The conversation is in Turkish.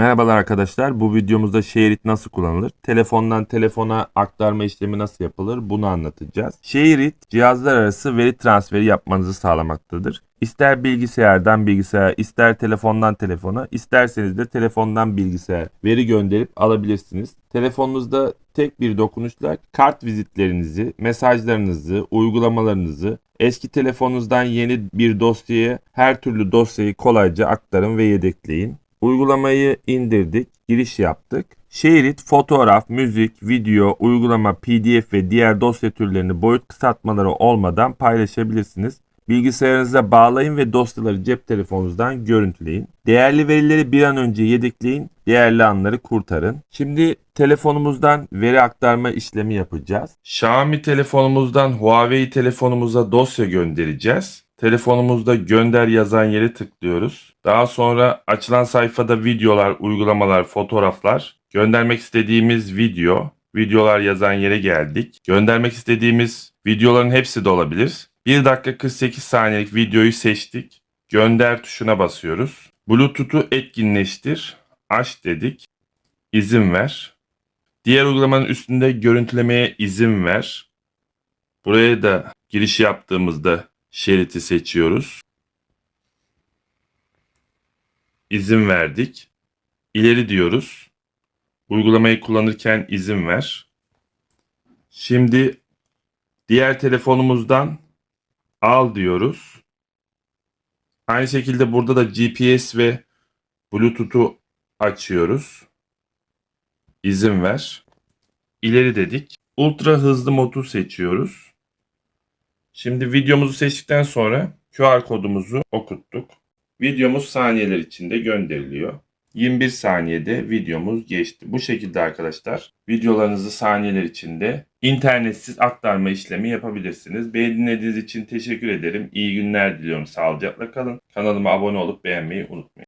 Merhabalar arkadaşlar. Bu videomuzda Shareit nasıl kullanılır? Telefondan telefona aktarma işlemi nasıl yapılır? Bunu anlatacağız. Shareit cihazlar arası veri transferi yapmanızı sağlamaktadır. İster bilgisayardan bilgisayara, ister telefondan telefona, isterseniz de telefondan bilgisayara veri gönderip alabilirsiniz. Telefonunuzda tek bir dokunuşla kart vizitlerinizi, mesajlarınızı, uygulamalarınızı, eski telefonunuzdan yeni bir dosyaya her türlü dosyayı kolayca aktarın ve yedekleyin. Uygulamayı indirdik, giriş yaptık. Shareit fotoğraf, müzik, video, uygulama, pdf ve diğer dosya türlerini boyut kısaltmaları olmadan paylaşabilirsiniz. Bilgisayarınıza bağlayın ve dosyaları cep telefonunuzdan görüntüleyin. Değerli verileri bir an önce yedekleyin, değerli anları kurtarın. Şimdi telefonumuzdan veri aktarma işlemi yapacağız. Xiaomi telefonumuzdan Huawei telefonumuza dosya göndereceğiz. Telefonumuzda gönder yazan yere tıklıyoruz. Daha sonra açılan sayfada videolar, uygulamalar, fotoğraflar, göndermek istediğimiz video, videolar yazan yere geldik. Göndermek istediğimiz videoların hepsi de olabilir. 1 dakika 48 saniyelik videoyu seçtik. Gönder tuşuna basıyoruz. Bluetooth'u etkinleştir. Aç dedik. İzin ver. Diğer uygulamanın üstünde görüntülemeye izin ver. Buraya da giriş yaptığımızda şeriti seçiyoruz. İzin verdik. İleri diyoruz. Uygulamayı kullanırken izin ver. Şimdi diğer telefonumuzdan al diyoruz. Aynı şekilde burada da GPS ve Bluetooth'u açıyoruz. İzin ver. İleri dedik. Ultra hızlı modu seçiyoruz. Şimdi videomuzu seçtikten sonra QR kodumuzu okuttuk. Videomuz saniyeler içinde gönderiliyor. 21 saniyede videomuz geçti. Bu şekilde arkadaşlar videolarınızı saniyeler içinde internetsiz aktarma işlemi yapabilirsiniz. Beni dinlediğiniz için teşekkür ederim. İyi günler diliyorum. Sağlıcakla kalın. Kanalıma abone olup beğenmeyi unutmayın.